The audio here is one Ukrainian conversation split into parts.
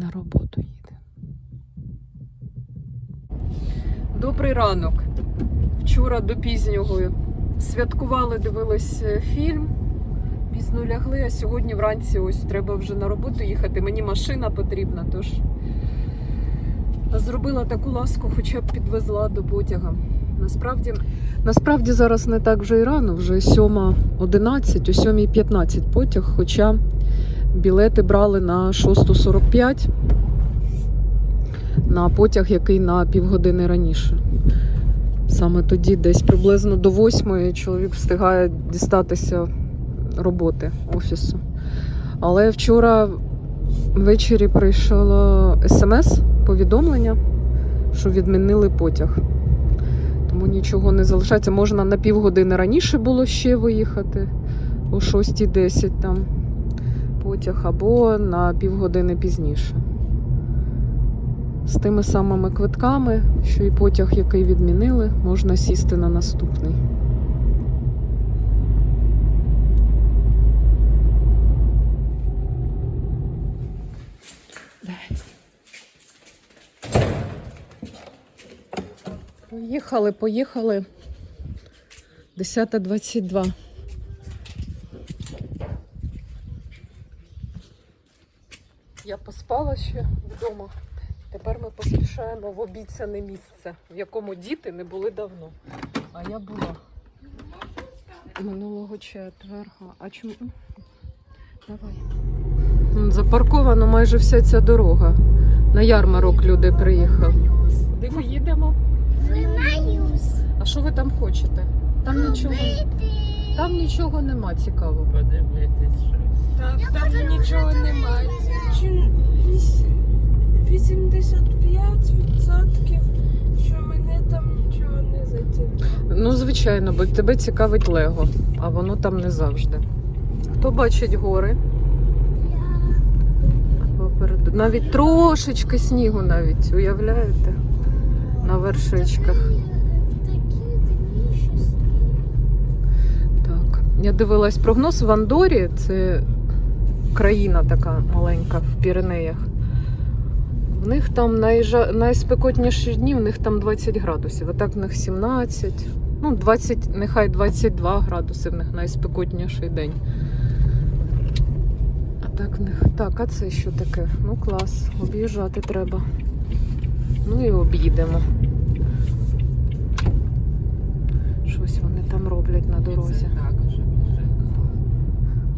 на роботу їде. Добрий ранок. Вчора до пізнього святкували, дивились е, фільм. Пізно лягли, а сьогодні вранці ось треба вже на роботу їхати. Мені машина потрібна, тож зробила таку ласку, хоча б підвезла до потяга. Насправді, насправді зараз не так вже й рано, вже 7.11, о 7.15 потяг, хоча білети брали на 6.45 на потяг, який на півгодини раніше. Саме тоді, десь приблизно до 8 чоловік встигає дістатися роботи офісу. Але вчора ввечері прийшло смс-повідомлення, що відмінили потяг. Тому нічого не залишається. Можна на півгодини раніше було ще виїхати о 6.10 там потяг, або на півгодини пізніше. З тими самими квитками, що і потяг, який відмінили, можна сісти на наступний. Поїхали, поїхали. 10.22. Я поспала ще вдома. Тепер ми поспішаємо в обіцяне місце, в якому діти не були давно. А я була минулого четверга. А чому? Давай. Запаркована майже вся ця дорога. На ярмарок люди приїхали. Куди ми їдемо? А що ви там хочете? Там нічого, там нічого нема цікавого. Подивитись. Так, там нічого немає. Чи 85% що мене там нічого не зацікавило. Ну, звичайно, бо тебе цікавить Лего, а воно там не завжди. Хто бачить гори? Попереду. Навіть трошечки снігу навіть, уявляєте? На вершечках. Так. Я дивилась прогноз в Андорі, це країна така маленька в Піренеях. В них там найжа... найспекотніші дні, в них там 20 градусів, а так в них 17. Ну, 20, нехай 22 градуси в них найспекотніший день. А так в них. Так, а це що таке? Ну клас, об'їжджати треба. Ну і об'їдемо. Щось вони там роблять на дорозі. Це також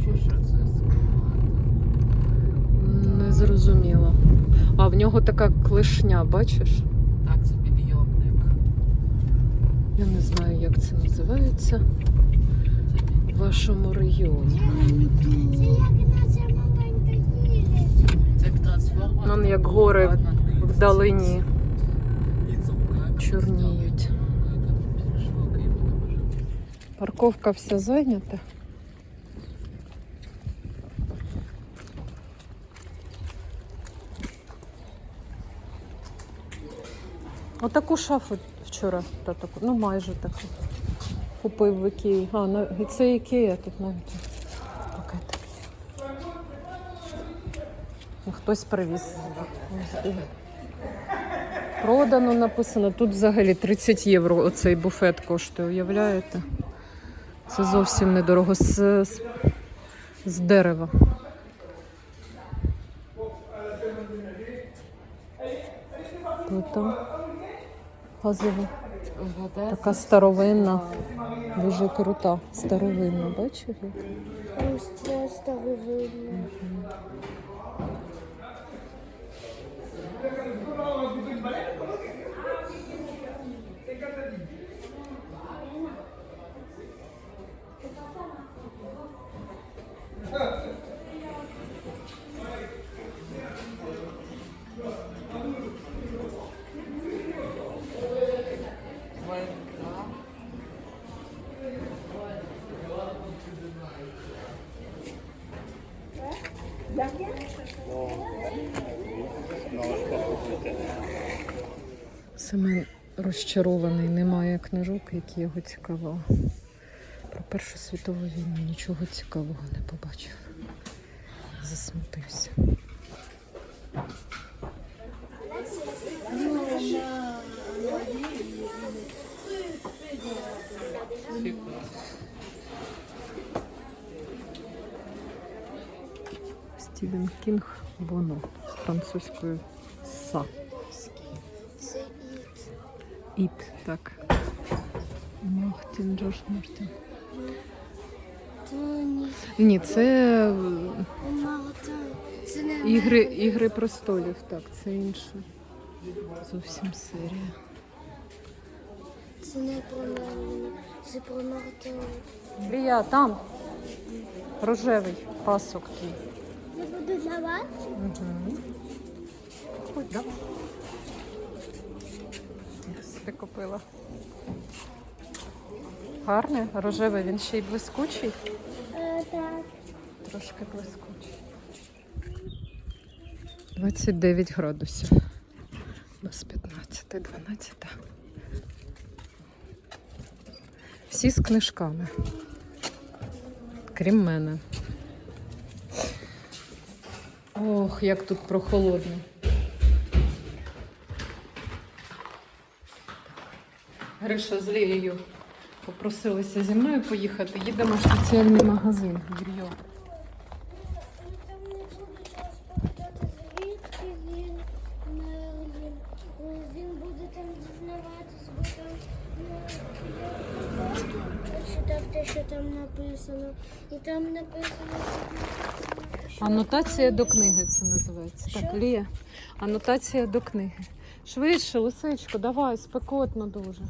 Чи що це? Зрозуміло. А в нього така клешня, бачиш? Так, це підйомник. Я не знаю, як це називається в вашому регіоні. Це як гори. Вдалині чорніють. Парковка вся зайнята. Отаку шафу вчора, та ну майже таку. Купив в Ікеї. А, на, це Ікея тут навіть. Пакет. Ну, Хтось привіз. Продано написано. Тут взагалі 30 євро оцей буфет коштує, уявляєте? Це зовсім недорого. З, з, з дерева. Плита газова. Така старовинна, дуже крута. Старовинна, бачив? як? Семен розчарований, немає книжок, які його цікавили. Про Першу світову війну нічого цікавого не побачив. Засмутився. Стівен Кінг, воно з французькою са. Іт. Так. Мартін, Джордж Мартін. Ні. Це. Ігри, ігри престолів, так, це інше. Зовсім серія. Це не про Мерліна. Це про Мартин. Лія, там. Рожевий пасок твій. Я буду давати? Угу. Ходь, давай. Собі купила. Гарний, рожевий, він ще й блискучий. Е, так. Трошки блискучий. 29 градусів. Без 15, 12. Всі з книжками. Крім мене. Ох, як тут прохолодно. Гриша з Лілією попросилися зі мною поїхати. Їдемо в соціальний магазин. Звідки він буде там дізнаватись, бо там читав те, що там написано. І там написано, Анотація до книги це називається. Так, Що? Лія. Анотація до книги. Швидше, лисичко, давай, спекотно дуже.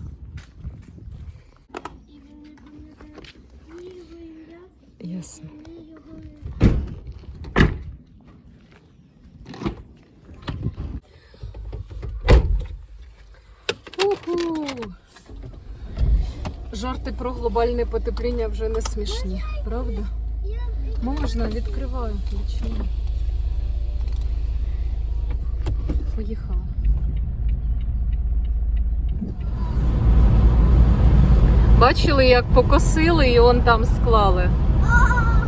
Ясно. Уху. Жарти про глобальне потепління вже не смішні, правда? Можна, відкриваю, відчиню. Поїхала. Бачили, як покосили і он там склали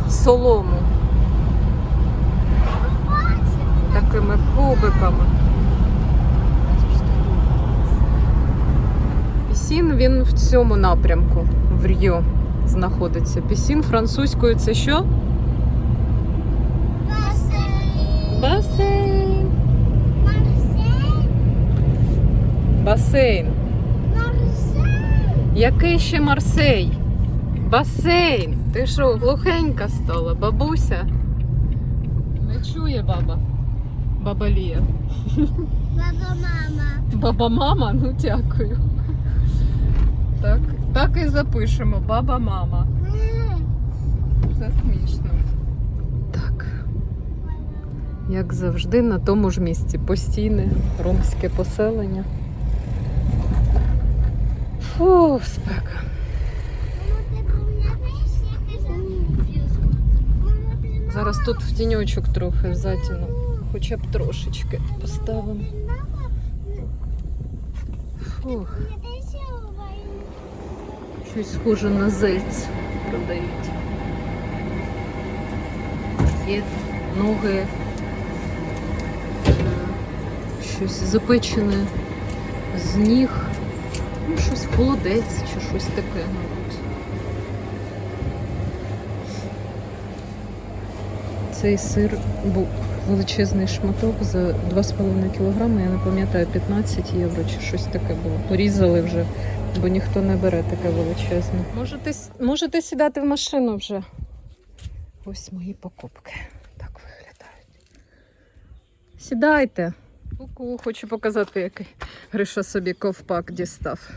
солому такими кубиками. Пісін він в цьому напрямку, в Р'йо знаходиться. Пісін французькою це що? Басейн. Басейн. Який ще Марсей? Басейн. Ти що, глухенька стала, бабуся? Не чує баба. Баба Лія. Баба мама. Баба мама, ну дякую. Так, так і запишемо. Баба мама. Це смішно. Так. Як завжди, на тому ж місці. Постійне ромське поселення. Фу, спека. Зараз тут в тіньочок трохи в затіну. Хоча б трошечки поставимо. Фух. Щось схоже на зельць продають. Є ноги, е, щось запечене з ніг, ну, щось холодець чи щось таке, мабуть. Цей сир був величезний шматок за 2,5 кг, я не пам'ятаю, 15 євро чи щось таке було. Порізали вже, бо ніхто не бере таке величезне. Можете, можете сідати в машину вже. Ось мої покупки. Так виглядають. Сідайте. Ку-ку, хочу показати, який Гриша собі ковпак дістав.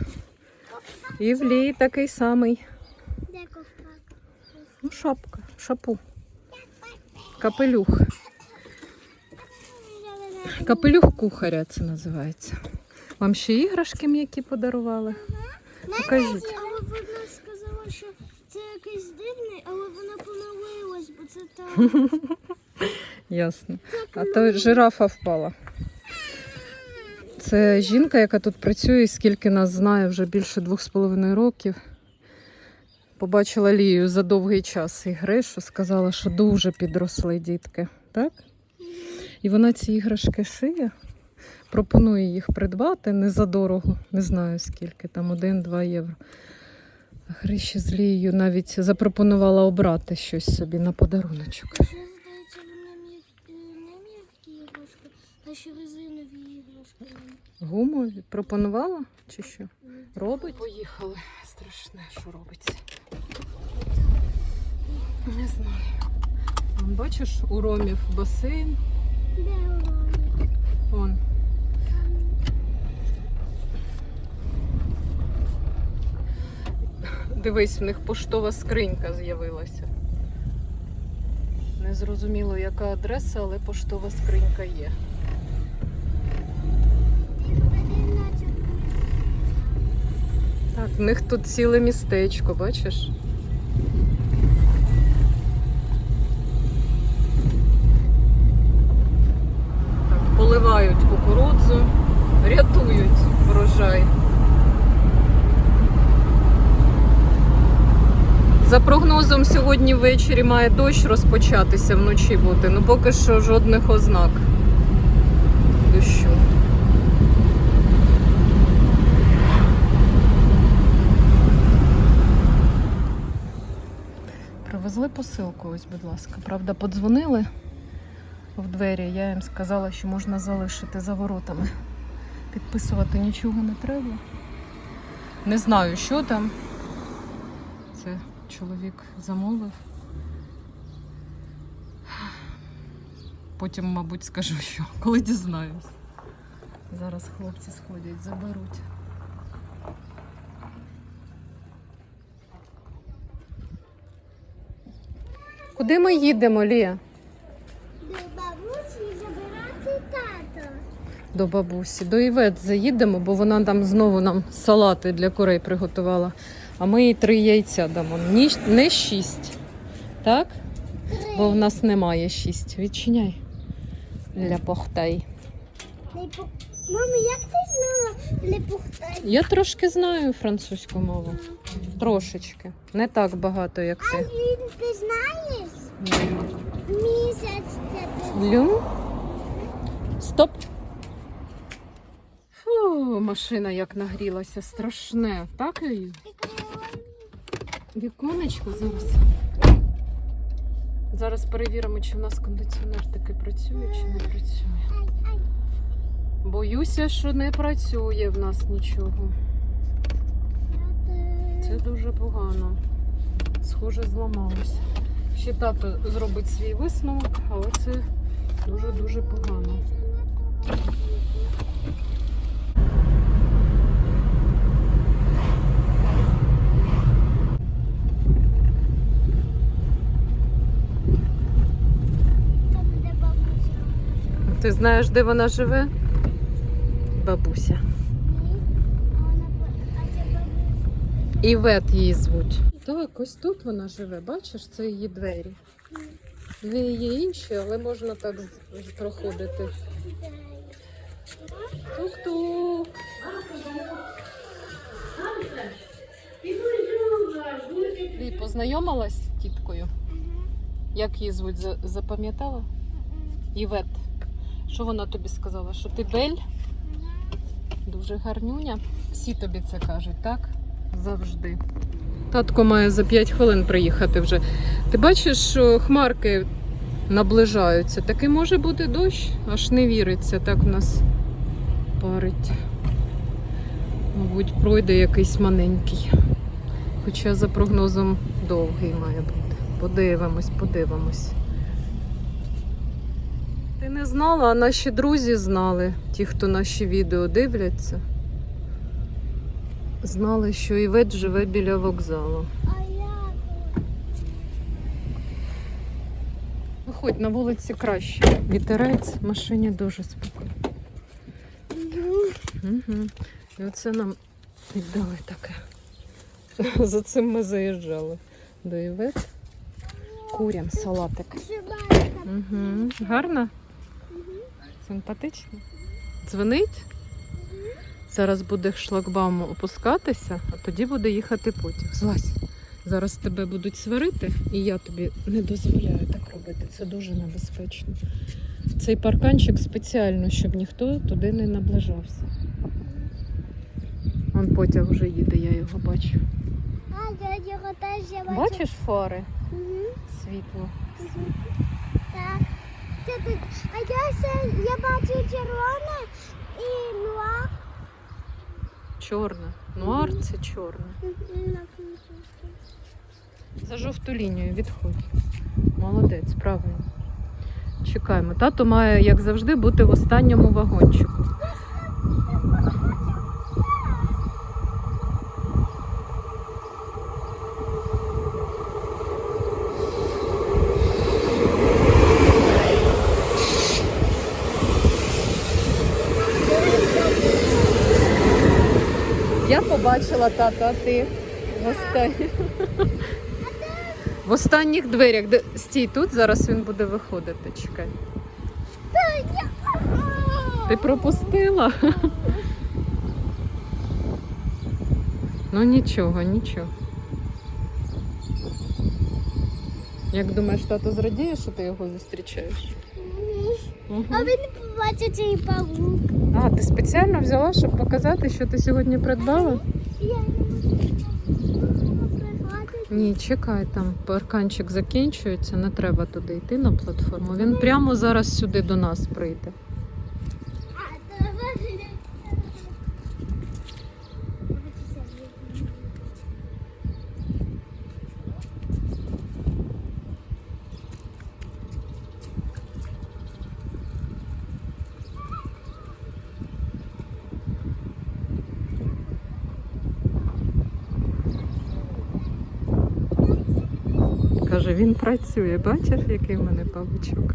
І в лій такий самий. Де ковпак? Ну, шапка, шапу. Капелюх. Капелюх кухаря це називається. Вам ще іграшки м'які подарували? Покажіть. Але вона сказала, що це якийсь дивний, але вона помилилась, бо це там. Ясно. А то жирафа впала. Це жінка, яка тут працює, скільки нас знає вже більше двох з половиною років. Побачила Лію за довгий час і Гришу, сказала, що дуже підросли дітки. Так? І вона ці іграшки шиє, пропонує їх придбати не за дорого, не знаю скільки, там 1-2 євро. Гриші з Лією навіть запропонувала обрати щось собі на подаруночок. Ще здається, не м'які іграшки, а ще резинові іграшки. Гуму пропонувала чи що? Робить? Поїхали. Страшне, що робиться. Не знаю. Вон, бачиш, у Ромів басейн. Де? Вон. Дивись, в них поштова скринька з'явилася. Не зрозуміло, яка адреса, але поштова скринька є. Так, в них тут ціле містечко, бачиш? Так, поливають кукурудзу, рятують врожай. За прогнозом, сьогодні ввечері має дощ розпочатися вночі бути. Ну поки що жодних ознак Посилку, ось, будь ласка. Правда, подзвонили в двері. Я їм сказала, що можна залишити за воротами. Підписувати нічого не треба. Не знаю, що там. Це чоловік замовив. Потім, мабуть, скажу, що коли дізнаюсь. Зараз хлопці сходять, заберуть. Куди ми їдемо, Лія? До бабусі забирати тато. До бабусі. До Івет заїдемо, бо вона там знову нам салати для курей приготувала. А ми їй три яйця дамо. Ні, не шість. Так? Бо в нас немає шість. Відчиняй. Ляпохтай. Лепу- Мама, як ти знала лепухтай? Я трошки знаю французьку мову. Трошечки. Не так багато, як А він, ти знаєш? Місяць це ти. Люм. Стоп. Фу, машина як нагрілася, страшне. Так її? Віконечко зараз. Зараз перевіримо, чи в нас кондиціонер таки працює, чи не працює. Боюся, що не працює в нас нічого. Це дуже погано. Схоже, зламалося. Ще тато зробить свій висновок, але це дуже-дуже погано. Ти знаєш, де вона живе? Бабуся. Івет її звуть. Так, ось тут вона живе. Бачиш, це її двері. Дві є інші, але можна так проходити. Тук-тук. Ти познайомилась з тіткою? Як її звуть? Запам'ятала? Івет. Що вона тобі сказала? Що ти бель? Дуже гарнюня. Всі тобі це кажуть, так? Завжди. Татко має за 5 хвилин приїхати вже. Ти бачиш, що хмарки наближаються. Таки може бути дощ, аж не віриться, так в нас парить. Мабуть, пройде якийсь маленький. Хоча за прогнозом довгий має бути. Подивимось, подивимось. Ти не знала, а наші друзі знали, ті, хто наші відео дивляться. Знали, що Івет живе біля вокзалу. Виходь на вулиці краще. Вітерець, в машині дуже спокійно. Угу. І оце нам віддали таке. За цим ми заїжджали. До Івет. Курям салатик. Угу. Гарно? Симпатично. Дзвонить? Зараз буде шлагбаум опускатися, а тоді буде їхати потяг. Злазь. Зараз тебе будуть сварити, і я тобі не дозволяю так робити. Це дуже небезпечно. Цей парканчик спеціально, щоб ніхто туди не наближався. Вон потяг вже їде, я його бачу. А теж я бачу. Бачиш фари? Мгм. Світло. Так. Це тут. А я ще я бачу червоне і нуар. Чорне. Нуар це чорне. За жовту лінію відходь. Молодець, правильно. Чекаємо. Тато має, як завжди, бути в останньому вагончику. Я побачила тато, а ти в останніх. В останніх дверях. Де... Стій тут, зараз він буде виходити. Чекай. Ти пропустила? Ну нічого, нічого. Як думаєш, тато зрадіє, що ти його зустрічаєш? Мгм. А він побачив цей павук. А, ти спеціально взяла, щоб показати, що ти сьогодні придбала? Я не можу пригадати. Ні, чекай, там парканчик закінчується, не треба туди йти на платформу. Він прямо зараз сюди до нас прийде. А, то ви- Каже, він працює. Бачиш, який в мене павучок?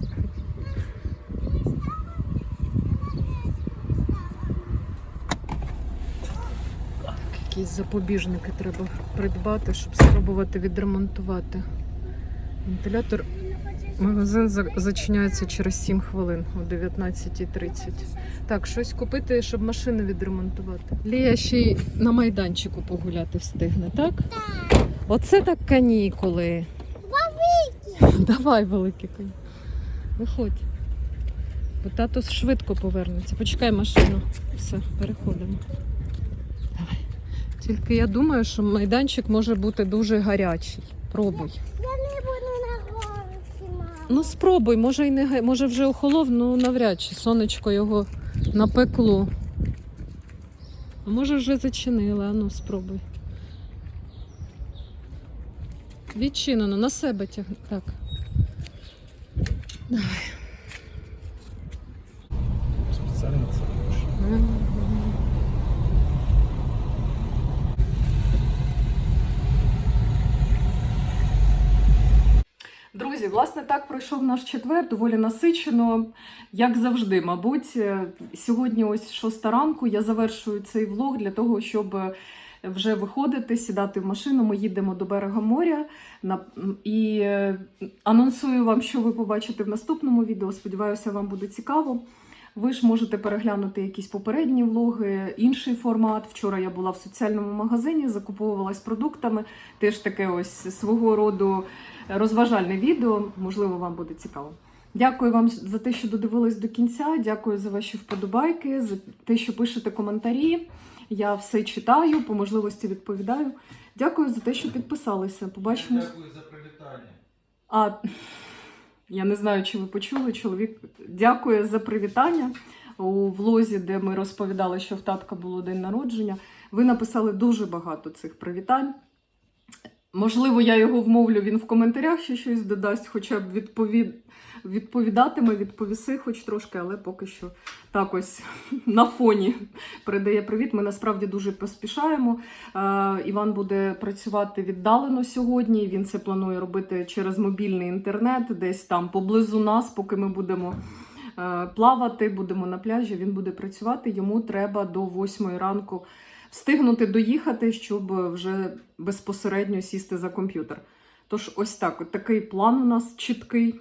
Так, якісь запобіжники треба придбати, щоб спробувати відремонтувати. Вентилятор Магазин зачиняється через 7 хвилин о 19.30. Так, щось купити, щоб машини відремонтувати. Лія ще й на майданчику погуляти встигне, так? Так. Оце так канікули. Давай, великий конь. Виходь. Бо тато швидко повернеться. Почекай машину. Все, переходимо. Давай. Тільки я думаю, що майданчик може бути дуже гарячий. Пробуй. Я не буду на горці, мама. Ну спробуй, може й не може вже охолов, ну навряд чи сонечко його напекло. А може вже зачинили, а ну спробуй. Відчинено, на себе тягни. Так. Спеціально це. Друзі, власне, так пройшов наш четвер, доволі насичено, як завжди, мабуть. Е, Сьогодні ось шоста ранку. Я завершую цей влог для того, щоб е, вже виходити, сідати в машину. Ми їдемо до берега моря. І е, анонсую вам, що ви побачите в наступному відео. Сподіваюся, вам буде цікаво. Ви ж можете переглянути якісь попередні влоги, інший формат. Вчора я була в соціальному магазині, закуповувалась продуктами. Теж таке ось свого роду розважальне відео. Можливо, вам буде цікаво. Дякую вам за те, що додивились до кінця. Дякую за ваші вподобайки, за те, що пишете коментарі. Я все читаю, по можливості відповідаю. Дякую за те, що підписалися. Побачимось. Дякую за привітання. А я не знаю, чи ви почули. Чоловік дякує за привітання у влозі, де ми розповідали, що в татка було день народження. Ви написали дуже багато цих привітань. Можливо, я його вмовлю, він в коментарях ще щось додасть, хоча б відповід... відповідатиме, відповіси хоч трошки, але поки що так ось на фоні передає привіт. Ми насправді дуже поспішаємо. Е, Іван буде працювати віддалено сьогодні. Він це планує робити через мобільний інтернет, десь там поблизу нас, поки ми будемо е, плавати, будемо на пляжі. Він буде працювати. Йому треба до 8 ранку встигнути доїхати, щоб вже безпосередньо сісти за комп'ютер. Тож, ось так, от такий план у нас чіткий.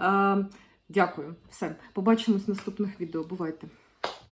Е, Дякую. Все, побачимось в наступних відео. Бувайте.